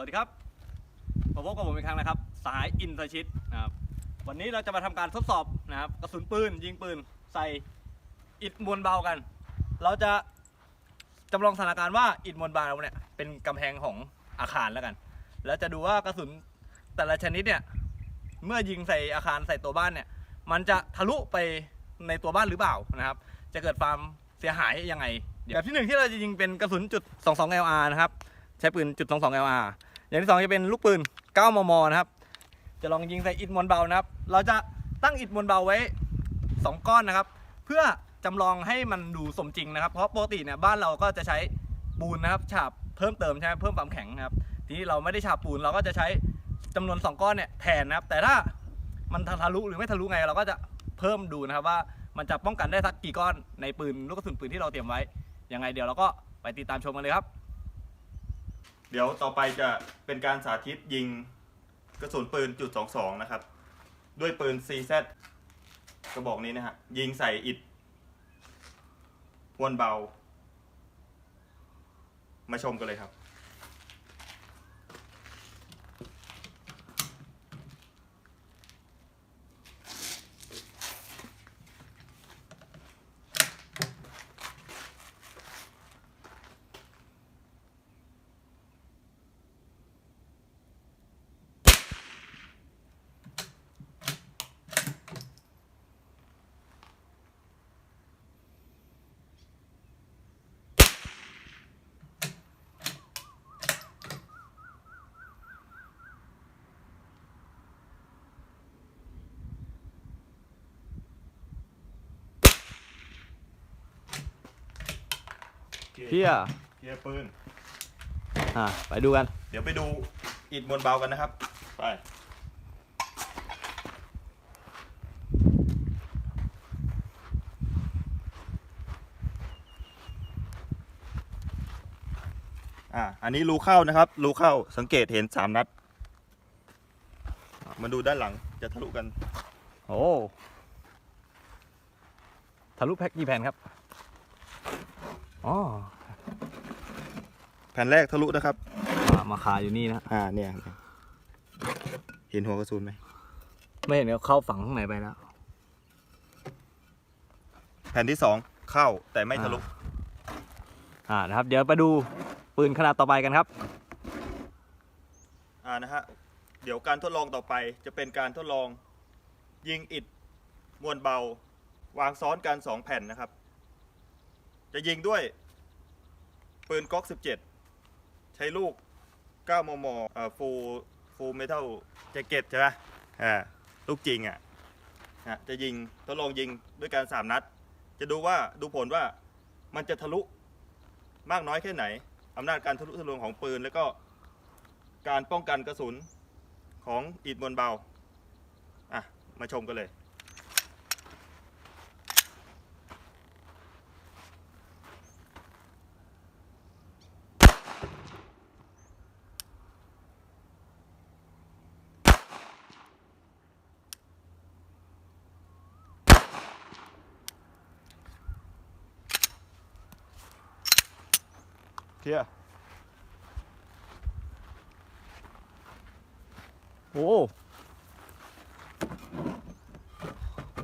วัสดีครับมาพบกับผมอีกครั้งนะครับ สายอินทชิตนะครับวันนี้เราจะมาทำการทดสอบนะครับกระสุนปืนยิงปืนใส่อิฐมวลเบากัน เราจะจำลองสถานการณ์ว่าอิฐมวลเบาเนี่ยเป็นกำแพงของอาคารแล้วกัน แล้วจะดูว่ากระสุนแต่ละชนิดเนี่ยเมื่อยิงใส่อาคารใส่ตัวบ้านเนี่ยมันจะทะลุไปในตัวบ้านหรือเปล่านะครับ จะเกิดความเสียหายยังไงแบบที่หนึ่งที่เราจะยิงเป็นกระสุนจุด 22 LR นะครับ ใช้ปืนจุด22 LR อย่างที่สองจะเป็นลูกปืน 9 มม นะครับ จะลองยิงใส่อิฐมวลเบานะครับ เราจะตั้งอิฐมวลเบาไว้ 2 ก้อนนะครับ เพื่อจำลองให้มันดูสมจริงนะครับ เพราะปกติเนี่ยบ้านเราก็จะใช้ปูนนะครับฉาบเพิ่มเติมใช่ไหมเพิ่มความแข็งนะครับ ทีนี้เราไม่ได้ฉาบปูนเราก็จะใช้จำนวน 2 ก้อนเนี่ยแทนนะครับ แต่ถ้ามันทะลุหรือไม่ทะลุไงเราก็จะเพิ่มดูนะครับว่ามันจะป้องกันได้สักกี่ก้อนในปืนลูกกระสุนปืนที่เราเตรียมไว้ยังไงเดี๋ยวเราก็ไปติดตามชมกันเลยครับ เดี๋ยวต่อไปจะเป็นการสาธิตยิงกระสุนปืนจุด22 นะครับ ด้วยปืน CZ กระบอกนี้นะฮะ ยิงใส่อิฐวนเบา มาชมกันเลยครับ เพียเคลียร์ปืน อ่าไปดูกัน เดี๋ยวไปดูอิฐมวลเบากันนะครับ ไป อ่าอันนี้รูเข้านะครับ รูเข้าสังเกตเห็นสามนัด มาดูด้านหลังจะทะลุกัน โอ้ ทะลุแพ็กกี่แผ่นครับ อ๋อแผ่นแรกทะลุนะครับอ่ามาคาอยู่นี่นะ อ่าเนี่ยเห็นหัวกระสุนไหมไม่เห็นเขาเข้าฝังข้างในไปแล้ว แผ่นที่สองเข้าแต่ไม่ทะลุ อ่านะครับ เดี๋ยวไปดูปืนขนาดต่อไปกันครับ อ่านะฮะ เดี๋ยวการทดลองต่อไปจะเป็นการทดลองยิงอิฐมวลเบา วางซ้อนกันสองแผ่นนะครับ จะยิงด้วยปืนก๊อก 17 ใช้ลูก 9 มมเอ่อฟูฟูเมทัลแจ็คเก็ตใช่ไหมอ่าลูกจริงอะฮะจะยิงทดลองยิงด้วยการ 3 นัด จะดูว่าดูผลว่ามันจะทะลุมากน้อยแค่ไหนอำนาจการทะลุทะลวงของปืน แล้วก็การป้องกันกระสุนของอิฐมวลเบา อะ มาชมกันเลย เคลียร์โอ้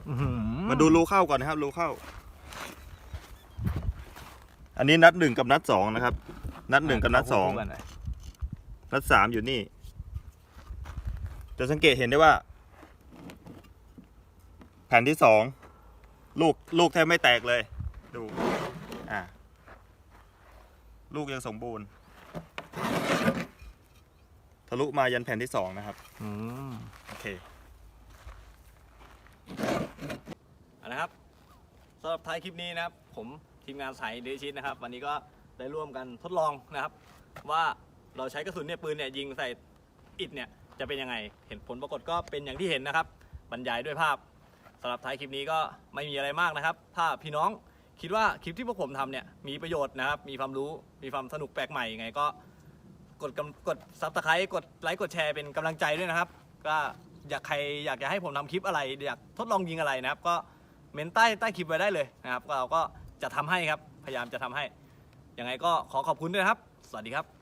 อื้อหือมาดูรูเข้าก่อนนะครับรูเข้า อันนี้นัดหนึ่งกับนัดสองนะครับ นัดหนึ่งกับนัดสองคู่กันหน่ยนัดสามอยู่นี่ จะสังเกตเห็นได้ว่า แผ่นที่สองลูกลูกแทบไม่แตกเลย ดูอ่า ลูกยังสมบูรณ์ ทะลุมายันแผ่นที่สองนะครับอืมโอเคเอาละครับสำหรับท้ายคลิปนี้นะครับ ผมทีมงานสายเดชิตนะครับ วันนี้ก็ได้ร่วมกันทดลองนะครับ ว่าเราใช้กระสุนเนี่ยปืนเนี่ยยิงใส่อิฐเนี่ยจะเป็นยังไง เห็นผลปรากฏก็เป็นอย่างที่เห็นนะครับ บรรยายด้วยภาพสำหรับท้ายคลิปนี้ก็ไม่มีอะไรมากนะครับ ถ้าพี่น้อง คิดว่าคลิปที่พวกผมทำเนี่ยมีประโยชน์นะครับ มีความรู้มีความสนุกแปลกใหม่ยังไงก็กดกำกดซับสไครต์กดไลค์กดแชร์เป็นกำลังใจด้วยนะครับ ก็อยากใครอยากจะให้ผมทำคลิปอะไรอยากทดลองยิงอะไรนะครับ ก็เมนใต้ใต้คลิปไว้ได้เลยนะครับเราก็จะทำให้ครับพยายามจะทำให้ยังไงก็ขอขอบคุณด้วยนะครับ สวัสดีครับ